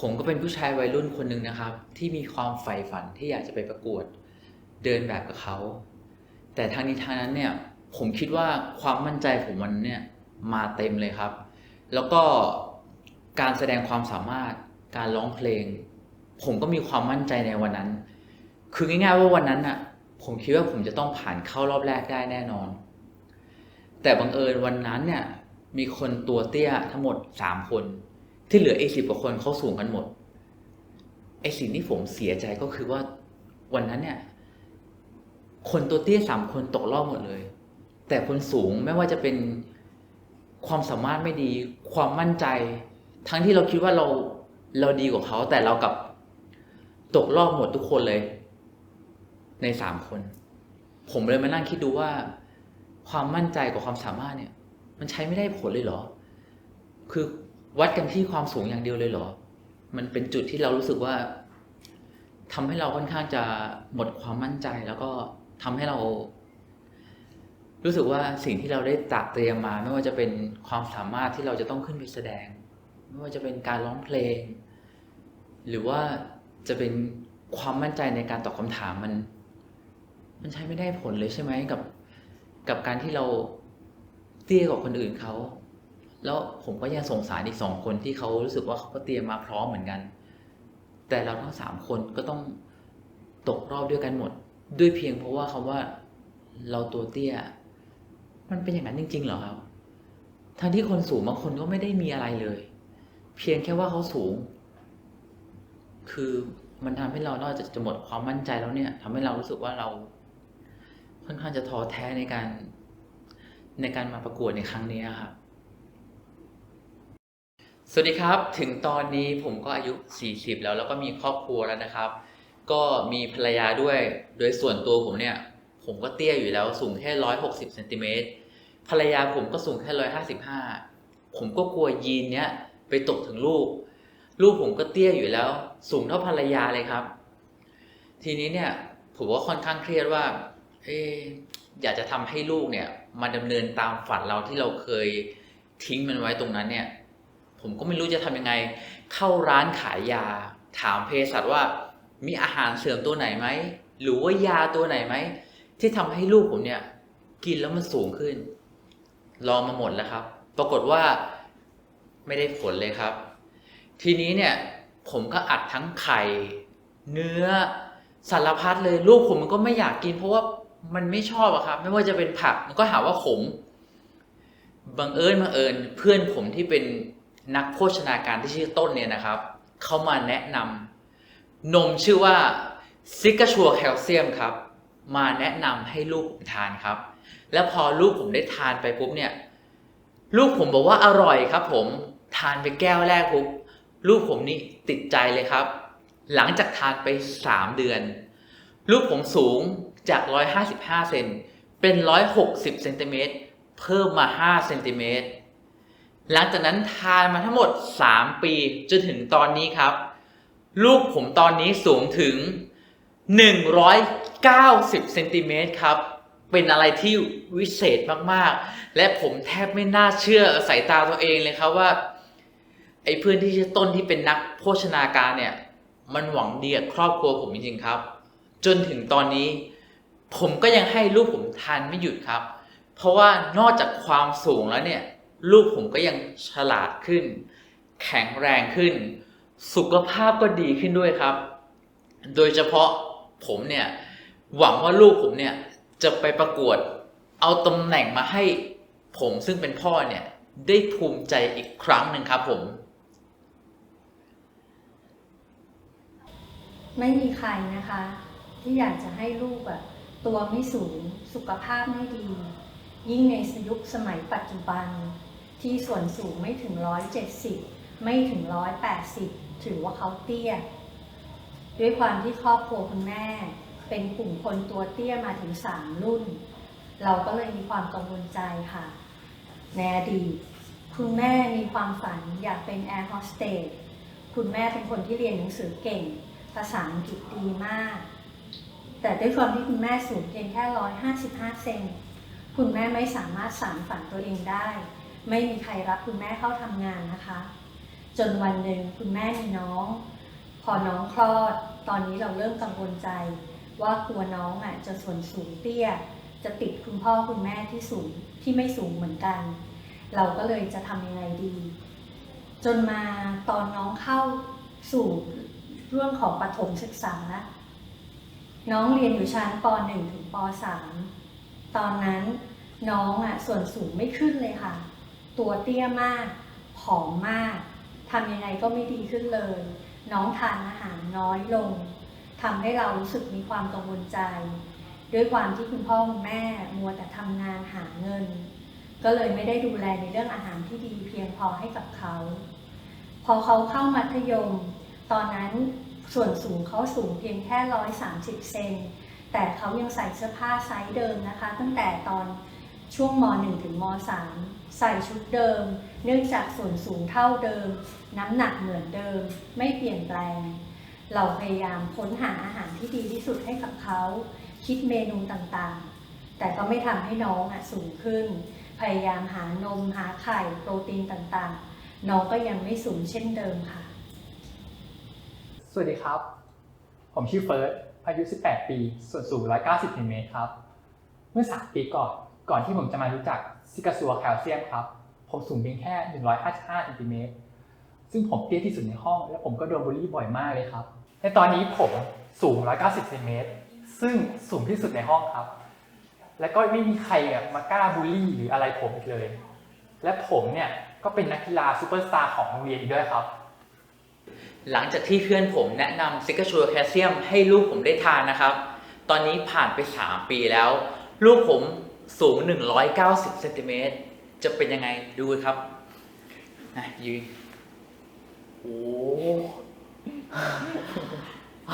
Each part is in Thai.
ผมก็เป็นผู้ชายวัยรุ่นคนหนึ่งนะครับ ที่มีความใฝ่ฝันที่อยากจะไปประกวดเดินแบบกับเขา แต่ทางนี้ทางนั้นเนี่ยผมคิดว่าความมั่นใจผมมันเนี่ยมาเต็มเลยครับ แล้วก็การแสดงความสามารถการร้องเพลง ผมก็มีความมั่นใจในวันนั้น คือง่ายๆว่าวันนั้นน่ะผมคิดว่าผมจะต้องผ่านเข้ารอบแรกได้แน่นอน แต่บังเอิญวันนั้นเนี่ยมีคนตัวเตี้ยทั้งหมดสามคน ที่เหลือไอีกสิบกว่าคนเขาสูงกันหมดไอสิ่งที่ผมเสียใจก็คือว่าวันนั้นเนี่ย คนตัวเตี้ยสามคนตกรอบหมดเลย แต่คนสูงไม่ว่าจะเป็นความสามารถไม่ดี ความมั่นใจ ทั้งที่เราคิดว่าเราเราดีกว่าเขา แต่เรากับตกรอบหมดทุกคนเลย ในสามคน ผมเลยมานั่งคิดดูว่า ความมั่นใจกับความสามารถเนี่ย มันใช้ไม่ได้ผลเลยเหรอ คือ วัดกันที่ความสูงอย่างเดียวเลยเหรอ มันเป็นจุดที่เรารู้สึกว่าทำให้เราค่อนข้างจะหมดความมั่นใจแล้วก็ทำให้เรา รู้สึกว่าสิ่งที่เราได้ตากเตรียมมา ไม่ว่าจะเป็นความสามารถที่เราจะต้องขึ้นไปแสดง ไม่ว่าจะเป็นการร้องเพลง หรือว่าจะเป็นความมั่นใจในการตอบคำถามมัน มันใช้ไม่ได้ผลเลยใช่ไหมกับ กับการที่เราเตี้ยกว่าคนอื่นเขา แล้วผมก็ยังสงสารอีกสองคนที่เขารู้สึกว่าเขาก็เตรียมมาพร้อมเหมือนกัน แต่เราทั้งสามคนก็ต้องตกรอบด้วยกันหมด ด้วยเพียงเพราะว่าคาว่าเราตัวเตี้ย มันเป็นอย่างนั้นจริงๆเหรอครับ ทั้งที่คนสูงบางคนก็ไม่ได้มีอะไรเลย เพียงแค่ว่าเขาสูง คือมันทำให้เรานอกจากจะหมดความมั่นใจแล้วเนี่ยทำให้เรารู้สึกว่าเรา ค่อนข้างจะท้อแท้ในการ ในการมาประกวดในครั้งนี้ครับ สวัสดีครับ ถึงตอนนี้ผมก็อายุ 40 แล้วแล้วก็มีครอบครัวแล้วนะครับ ก็มีภรรยาด้วย โดยส่วนตัวผมเนี่ย ผมก็เตี้ยอยู่แล้วสูงแค่ 160เซนติเมตรภรรยาผมก็สูงแค่ 155 ผมก็กลัวยีนเนี้ยไปตกถึงลูก ลูกผมก็เตี้ยอยู่แล้ว สูงเท่าภรรยาเลยครับ ทีนี้เนี่ยผมก็ค่อนข้างเครียดว่าเอ๊ะอยากจะทำให้ลูกเนี่ยมาดำเนินตามฝันเราที่เราเคยทิ้งมันไว้ตรงนั้นเนี่ย ผมก็ไม่รู้จะทำยังไง เข้าร้านขายยา ถามเภสัชว่า มีอาหารเสริมตัวไหนไหม หรือว่ายาตัวไหนไหม ที่ทำให้ลูกผมเนี่ย กินแล้วมันสูงขึ้น ลองมาหมดแล้วครับ ปรากฏว่าไม่ได้ผลเลยครับ ทีนี้เนี่ย ผมก็อัดทั้งไข่ เนื้อสารพัดเลย ลูกผมมันก็ไม่อยากกิน เพราะว่ามันไม่ชอบอะครับ ไม่ว่าจะเป็นผักมันก็หาว่าขมบังเอิญบังเอิญเพื่อนผมที่เป็น นักโภชนาการที่ชื่อต้นเนี่ยนะครับเขามาแนะนำนมชื่อว่าซิกชัวแคลเซียมครับ มาแนะนำให้ลูกผมทานครับ แล้วพอลูกผมได้ทานไปปุ๊บเนี่ย ลูกผมบอกว่าอร่อยครับ ผมทานไปแก้วแรกปุ๊บลูกผมนี่ติดใจเลยครับ หลังจากทานไป 3 เดือน ลูกผมสูงจาก 155 เซนเป็น 160 เซนติเมตรเพิ่มมา 5 เซนติเมตร หลังจากนั้นทานมาทั้งหมด 3 ปีจนถึงตอนนี้ครับ ลูกผมตอนนี้สูงถึง 190เซนติเมตรครับ เป็นอะไรที่วิเศษมากๆ และผมแทบไม่น่าเชื่อสายตาตัวเองเลยครับว่า ไอ้เพื่อนที่ชื่อต้นที่เป็นนักโภชนาการเนี่ย มันหวังดีกับครอบครัวผมจริงๆครับ จนถึงตอนนี้ ผมก็ยังให้ลูกผมทานไม่หยุดครับ เพราะว่านอกจากความสูงแล้วเนี่ย ลูกผมก็ยังฉลาดขึ้น แข็งแรงขึ้น สุขภาพก็ดีขึ้นด้วยครับ โดยเฉพาะผมเนี่ย หวังว่าลูกผมเนี่ย จะไปประกวด เอาตำแหน่งมาให้ผมซึ่งเป็นพ่อเนี่ย ได้ภูมิใจอีกครั้งหนึ่งครับผม ไม่มีใครนะคะ ที่อยากจะให้ลูกอะตัวไม่สูง สุขภาพไม่ดี ยิ่งในยุคสมัยปัจจุบัน ที่ส่วนสูงไม่ถึง 170 ไม่ถึง 180 ถือว่าเขาเตี้ย ด้วยความที่ครอบครัวคุณแม่ เป็นกลุ่มคนตัวเตี้ยมาถึง 3 รุ่น เราก็เลยมีความกังวลใจค่ะ ในอดีตคุณแม่มีความฝันอยากเป็นแอร์โฮสเตสคุณแม่เป็นคนที่เรียนหนังสือเก่ง ภาษาอังกฤษดีมาก แต่ด้วยความที่คุณแม่สูงเพียงแค่ 155 เซน คุณแม่ไม่สามารถสานฝันตัวเองได้ ไม่มีใครรับคุณแม่เข้าทำงานนะคะ จนวันหนึ่งคุณแม่มีน้อง พอน้องคลอด ตอนนี้เราเริ่มกังวลใจ ว่ากลัวน้องอะจะส่วนสูงเตี้ย จะติดคุณพ่อคุณแม่ที่สูงที่ไม่สูงเหมือนกัน เราก็เลยจะทำยังไงดี จนมาตอนน้องเข้าสู่เรื่องของปฐมศึกษา น้องเรียนอยู่ชั้นป .1 ถึงป .3 ตอนนั้นน้องอะส่วนสูงไม่ขึ้นเลยค่ะ ตัวเตี้ยมากผอมมากทำยังไงก็ไม่ดีขึ้นเลย น้องทานอาหารน้อยลงทำให้เรารู้สึกมีความกังวลใจ ด้วยความที่คุณพ่อคุณแม่มัวแต่ทำงานหาเงิน ก็เลยไม่ได้ดูแลในเรื่องอาหารที่ดีเพียงพอให้กับเขา พอเขาเข้ามัธยม ตอนนั้นส่วนสูงเขาสูงเพียงแค่130เซนแต่เขายังใส่เสื้อผ้าไซส์เดิมนะคะ ตั้งแต่ตอน ช่วงม .1 ถึงม .3 ใส่ชุดเดิม เนื่องจากส่วนสูงเท่าเดิม น้ำหนักเหมือนเดิม ไม่เปลี่ยนแปลง เราพยายามค้นหาอาหารที่ดีที่สุดให้กับเขา คิดเมนูต่างๆ แต่ก็ไม่ทำให้น้องอะสูงขึ้น พยายามหานมหาไข่โปรตีนต่างๆ น้องก็ยังไม่สูงเช่นเดิมค่ะ สวัสดีครับ ผมชื่อเฟิร์สอายุ 18 ปี ส่วนสูง 190เซนติเมตรครับ เมื่อ 3 ปีก่อน ก่อนที่ผมจะมารู้จักซิกาซัวแคลเซียมครับ ผมสูงเพียงแค่ 155เซนติเมตร ซึ่งผมเตี้ยที่สุดในห้อง และผมก็โดนบูลลี่บ่อยมากเลยครับ ในตอนนี้ผมสูง 190เซนติเมตร ซึ่งสูงที่สุดในห้องครับ และก็ไม่มีใครมากล้าบูลลี่หรืออะไรผมอีกเลย และผมเนี่ยก็เป็นนักกีฬาซูเปอร์สตาร์ของโรงเรียนอีกด้วยครับ หลังจากที่เพื่อนผมแนะนำซิกาชัวแคลเซียมให้ลูกผมได้ทานนะครับ ตอนนี้ผ่านไป 3 ปีแล้ว ลูกผม สูง 190เซนติเมตรจะเป็นยังไงดูครับนะยืน โอ้โอ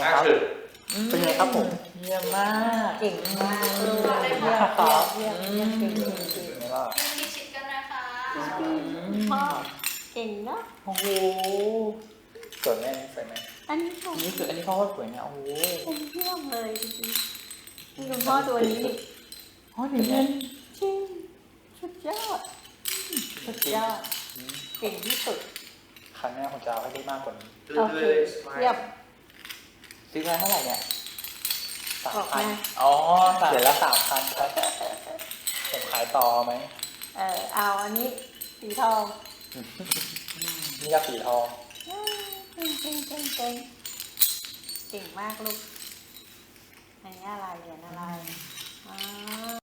ไงครับเป็นไงครับผม เยี่ยมมาก เก่งมากเลยครับเยี่ยมเยี่ยมเก่งจริงไม่ว่าชิดชิดกันนะคะพ่อเก่งเนาะโอ้โหสวยไหมสวยไหมอันนี้ค่ะอันนี้คืออันนี้เขาก็สวยนะโอ้โหเป็นเยี่ยมเลยจริงๆนี่คุณพ่อตัวนี้อ๋อถึงเงินจริงสุดยอดสุดยอดเก่งที่สุดครั้งหน้าผมจะเอาให้ได้มากกว่านี้โอเคเยี่ยม ซื้อมาเท่าไหร่เนี่ยสามบอกพันมา อ๋อสามเดี๋ยวละสามพันครับผมขายต่อไหมเออเอาอันนี้สีทองนี่ก็สีทองเก่งเก่งเก่งเก่งเก่งมากลูกอันนี้อะไรเหรียญอะไรอ๋อ